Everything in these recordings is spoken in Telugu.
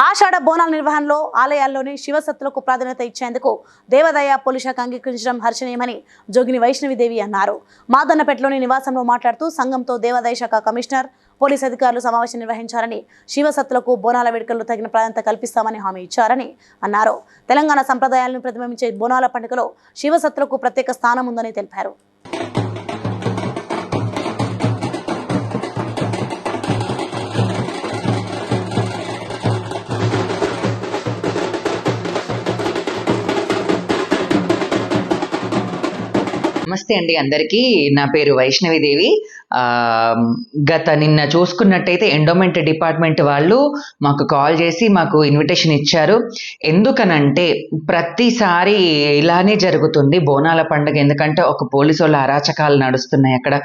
ఆషాఢ బోనాల నిర్వహణలో ఆలయాల్లోని శివసత్తులకు ప్రాధాన్యత ఇచ్చేందుకు దేవదయ పోలీస్ శాఖ అంగీకరించడం హర్షణీయమని జోగిని వైష్ణవిదేవి అన్నారు. మాదన్నపేటలోని నివాసంలో మాట్లాడుతూ సంఘంతో దేవాదాయ శాఖ కమిషనర్ పోలీస్ అధికారులు సమావేశం నిర్వహించారని శివసత్తులకు బోనాల వేడుకల్లో తగిన ప్రాధాన్యత కల్పిస్తామని హామీ ఇచ్చారని అన్నారు. తెలంగాణ సంప్రదాయాలను ప్రతిబింబించే బోనాల పండుగలో శివసత్తులకు ప్రత్యేక స్థానం ఉందని తెలిపారు. నమస్తే అండి అందరికీ. నా పేరు వైష్ణవిదేవి. గత నిన్న చూసుకున్నట్టయితే ఎండోమెంట్ డిపార్ట్మెంట్ వాళ్ళు మాకు కాల్ చేసి మాకు ఇన్విటేషన్ ఇచ్చారు. ఎందుకనంటే ప్రతిసారి ఇలానే జరుగుతుంది బోనాల పండుగ. ఎందుకంటే ఒక పోలీసు వాళ్ళ అరాచకాలు నడుస్తున్నాయి అక్కడ.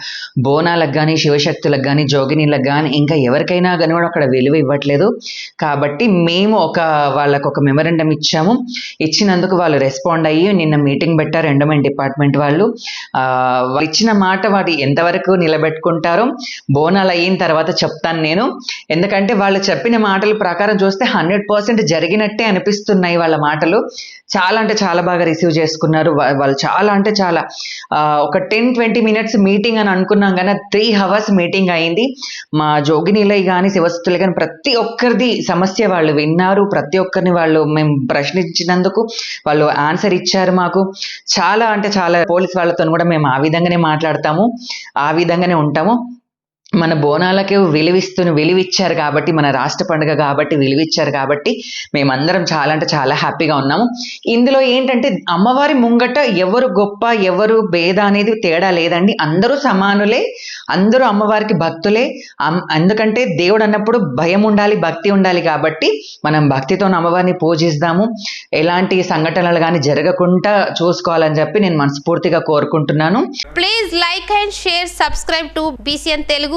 బోనాలకు కానీ శివశక్తులకు కానీ జోగినీలకు కానీ ఇంకా ఎవరికైనా కానీ కూడా అక్కడ విలువ ఇవ్వట్లేదు. కాబట్టి మేము ఒక వాళ్ళకు ఒక మెమరెండం ఇచ్చాము. ఇచ్చినందుకు వాళ్ళు రెస్పాండ్ అయ్యి నిన్న మీటింగ్ పెట్టారు ఎండోమెంట్ డిపార్ట్మెంట్ వాళ్ళు. ఇచ్చిన మాట వాటి ఎంతవరకు నిలబెట్టుకుంటారో బోనాలు అయిన తర్వాత చెప్తాను నేను. ఎందుకంటే వాళ్ళు చెప్పిన మాటల ప్రకారం చూస్తే హండ్రెడ్ పర్సెంట్ జరిగినట్టే అనిపిస్తున్నాయి వాళ్ళ మాటలు. చాలా అంటే చాలా బాగా రిసీవ్ చేసుకున్నారు. వాళ్ళు చాలా అంటే చాలా ఒక టెన్ ట్వంటీ మినిట్స్ మీటింగ్ అని అనుకున్నాం కానీ త్రీ అవర్స్ మీటింగ్ అయింది. మా జోగినీలై కానీ శివస్థులు కానీ ప్రతి ఒక్కరిది సమస్య వాళ్ళు విన్నారు. ప్రతి ఒక్కరిని వాళ్ళు మేము ప్రశ్నించినందుకు వాళ్ళు ఆన్సర్ ఇచ్చారు మాకు. చాలా అంటే చాలా పోలీస్ వాళ్ళతో కూడా మేము ఆ విధంగానే మాట్లాడతాము ఆ విధంగానే ఉంటాము. మన బోనాలకి విలువిస్తున్న విలువిచ్చారు కాబట్టి మన రాష్ట్ర పండుగ కాబట్టి విలువిచ్చారు కాబట్టి మేమందరం చాలా అంటే చాలా హ్యాపీగా ఉన్నాము. ఇందులో ఏంటంటే అమ్మవారి ముంగట ఎవరు గొప్ప ఎవరు భేద అనేది తేడా లేదండి. అందరూ సమానులే అందరూ అమ్మవారికి భక్తులే. ఎందుకంటే దేవుడు అన్నప్పుడు భయం ఉండాలి భక్తి ఉండాలి కాబట్టి మనం భక్తితో అమ్మవారిని పూజిస్తాము. ఎలాంటి సంఘటనలు కానీ జరగకుండా చూసుకోవాలని చెప్పి నేను మనస్ఫూర్తిగా కోరుకుంటున్నాను. Please like and share subscribe to BCN Telugu